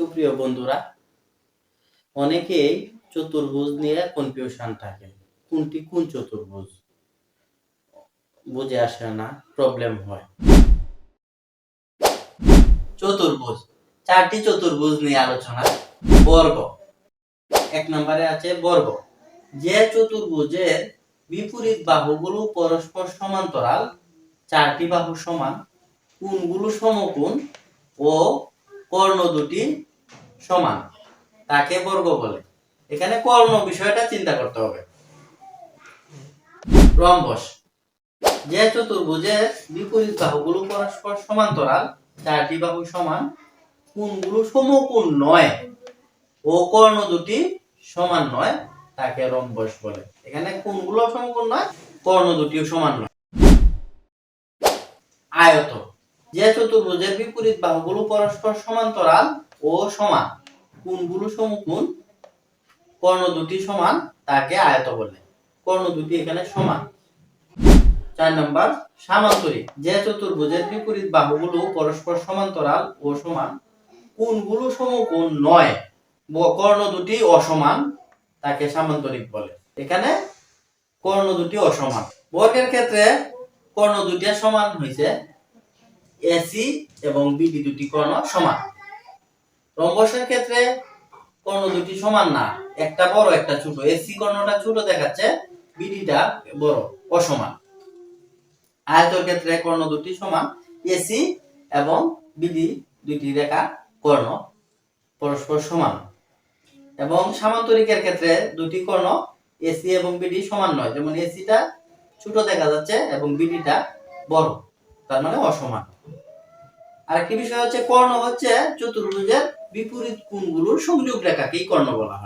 সুপ্রিয় বন্ধুরা, অনেকেই চতুর্ভুজ নিয়ে কনফিউশন থাকে কোনটি কোন চতুর্ভুজ? বুঝে আসে না প্রবলেম হয়। চতুর্ভুজ, চারটি চতুর্ভুজ নিয়ে আলোচনা, বর্গ। এক নম্বরে আছে বর্গ। যে চতুর্ভুজের বিপরীত বাহুগুলো পরস্পর সমান্তরাল, চারটি বাহু সমান কোণগুলো সমকোণ ও কর্ণ দুটি সমান। তাকে বর্গ বলে। এখানে কর্ণ বিষয়টা চিন্তা করতে হবে। রম্বস। যে চতুর্ভুজের বিপরীত বাহুগুলো পরস্পর সমান্তরাল চারটি বাহু সমান কোণগুলো সমকোণ নয় ও কর্ণ দুটি সমান নয়, তাকে রম্বস বলে। এখানে কোণগুলো সমকোণ নয়, কর্ণ দুটিও সমান নয়। আয়ত। যে চতুর্ভুজের বিপরীত বাহুগুলো পরস্পর সমান্তরাল ও সমান কোণগুলো সমকোণ কর্ণ দুটি সমান তাকে আয়ত বলে। কর্ণ দুটি এখানে সমান। চার নম্বর সামান্তরিক যে চতুর্ভুজের বিপরীত বাহুগুলো পরস্পর সমান্তরাল ও সমান কোণগুলো সমকোণ নয়। কর্ণ দুটি অসমান তাকে সামান্তরিক বলে। এখানে কর্ণ দুটি অসমান। বর্গের ক্ষেত্রে কর্ণ দুটি সমান হয়েছে। এসি এবং বিডি দুটি কর্ণ সমান। রম্বসের ক্ষেত্রে কর্ণ দুটি সমান না। একটা বড়, একটা ছোট। এসি কর্ণটা ছোট দেখাচ্ছে, বিডিটা বড়, অসমান। আয়তর ক্ষেত্রে কর্ণ দুটি সমান এসি এবং বিডি দুটি রেখা কর্ণ পরস্পর সমান। এবং সামান্তরিকের ক্ষেত্রে দুটি কর্ণ এসি এবং বিডি সমান নয়। যেমন এসিটা ছোট দেখা যাচ্ছে এবং বিডিটা বড়, তার মানে অসমান। আরেকটি বিষয় হচ্ছে কর্ণ হচ্ছে চতুর্ভুজের বিপরীত কোণগুলোর সংযোগ রেখাকেই কর্ণ বলা হয়।